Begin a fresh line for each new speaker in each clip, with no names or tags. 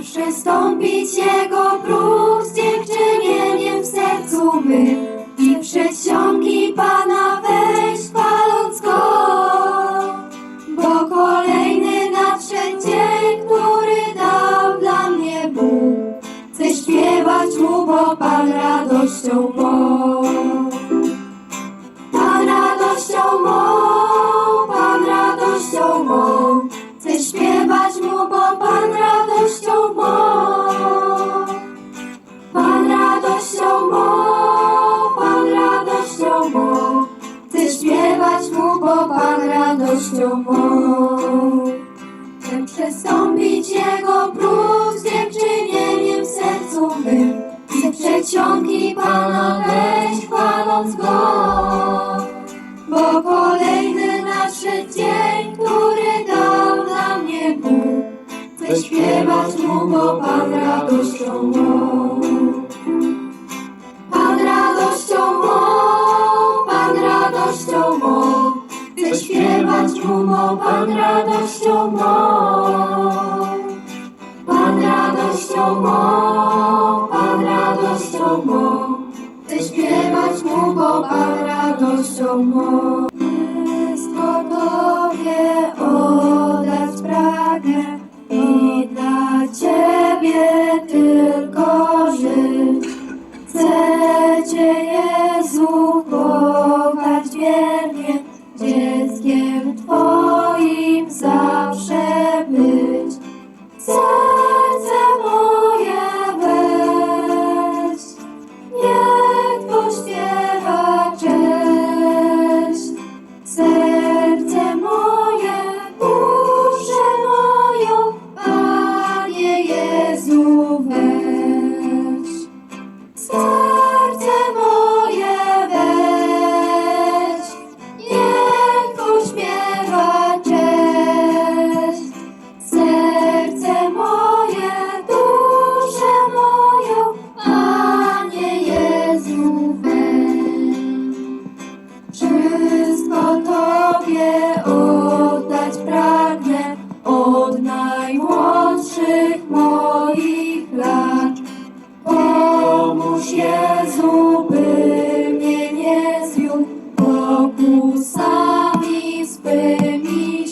przestąpić Jego próg z dziękczynieniem w sercu my i w przedsionki Pana wejść, chwaląc Go. Bo kolejny nadszedł dzień, który dał dla mnie Bóg. Chcę śpiewać Mu, bo Pan radością mą. Radością mą. Chcę przestąpić Jego próg z dziękczynieniem w sercu mym. Chcę przeciągi Pana wejść, chwaląc Go. Bo kolejny nadszedł dzień, który dał dla mnie Bóg. Chcę śpiewać Mu, bo Pan radością mą. Śpiewać Pan radością mą. Pan radością mą, Pan radością mą. Chcę śpiewać Mu, bo Pan radością mą.
He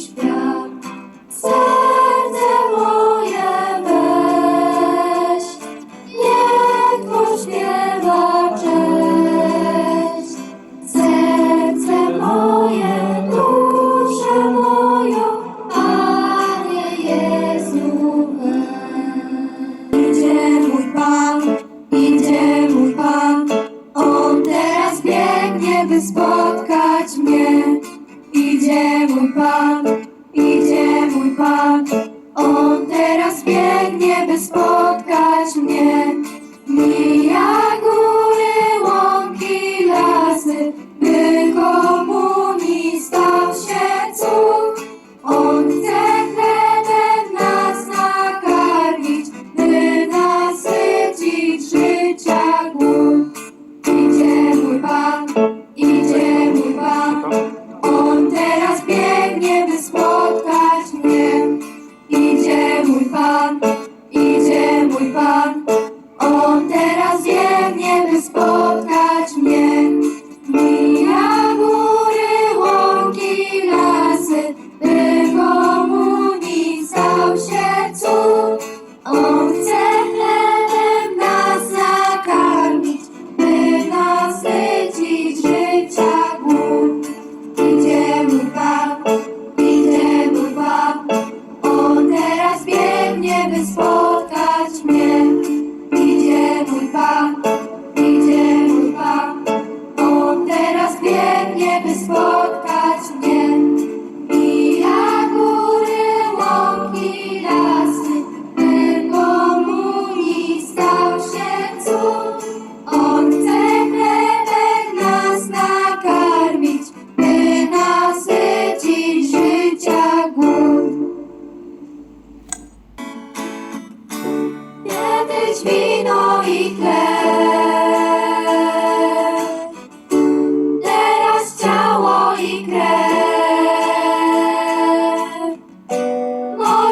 Bye.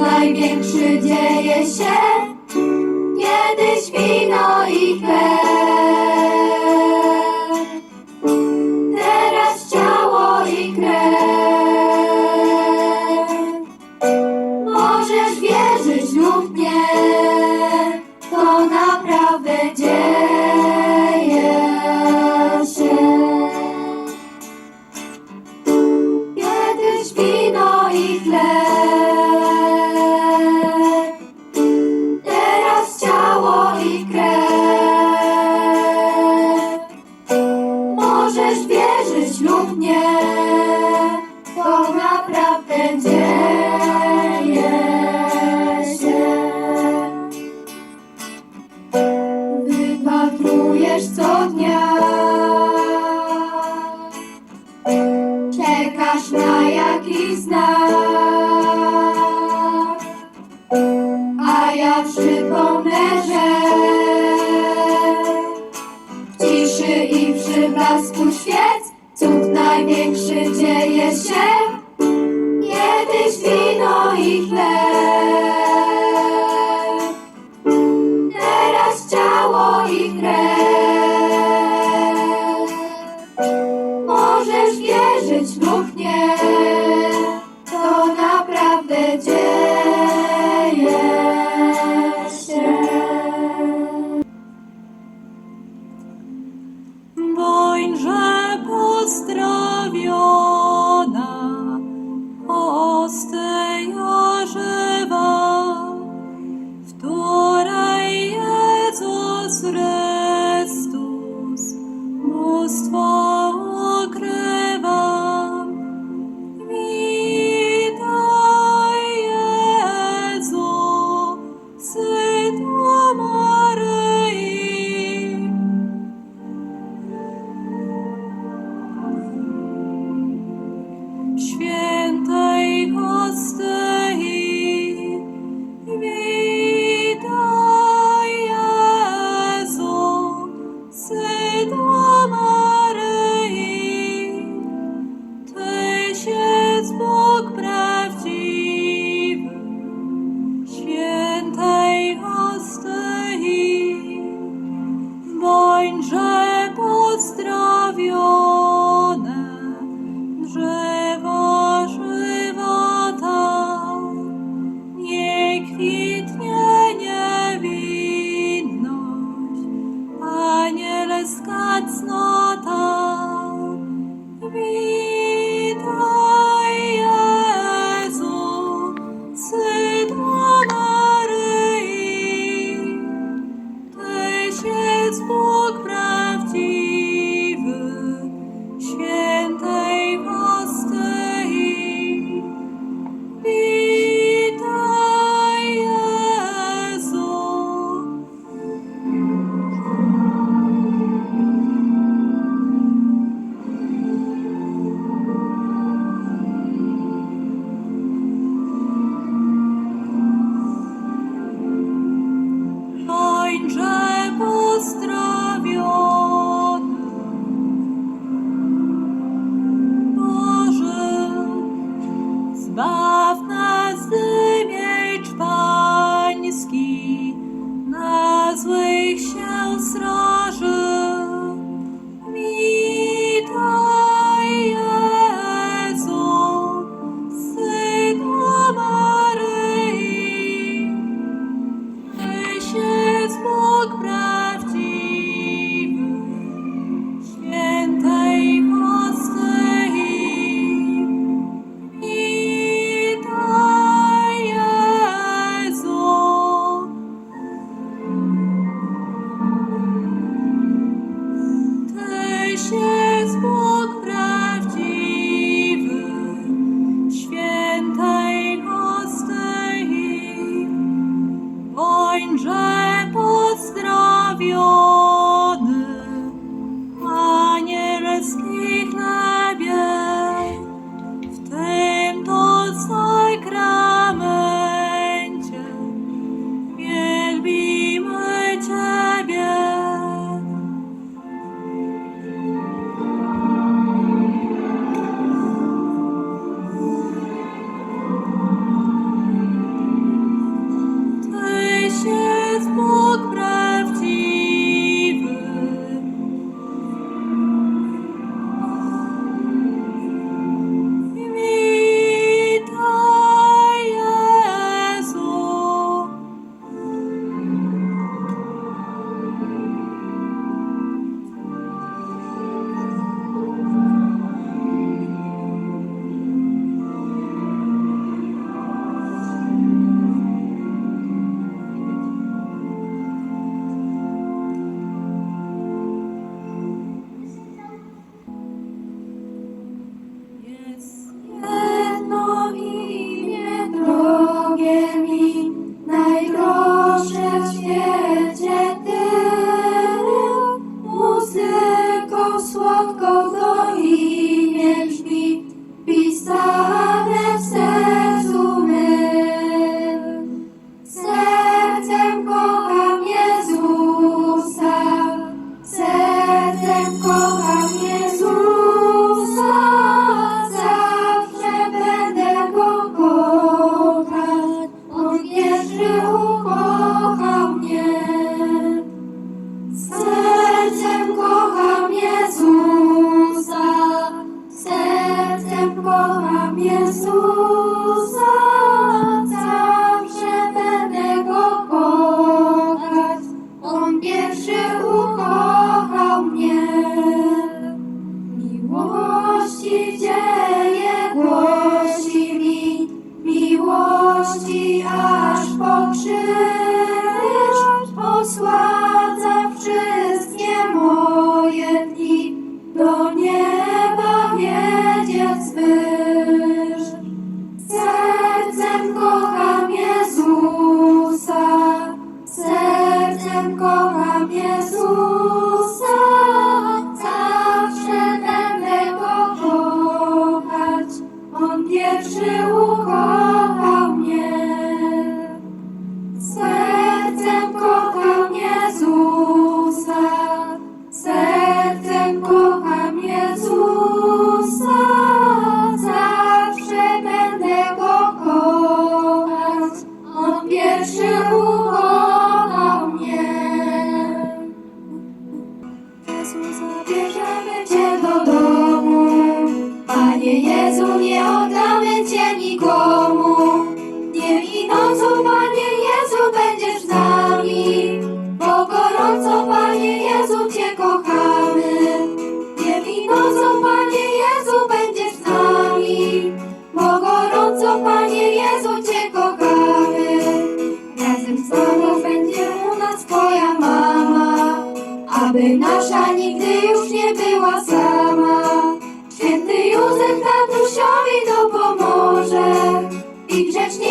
największy dzieje się, kiedyś wino i czekasz na jakiś znak A ja przypomnę, że W ciszy i przy blasku świec Cud największy dzieje się. Równie Dios. Sa i
grzeczniejsze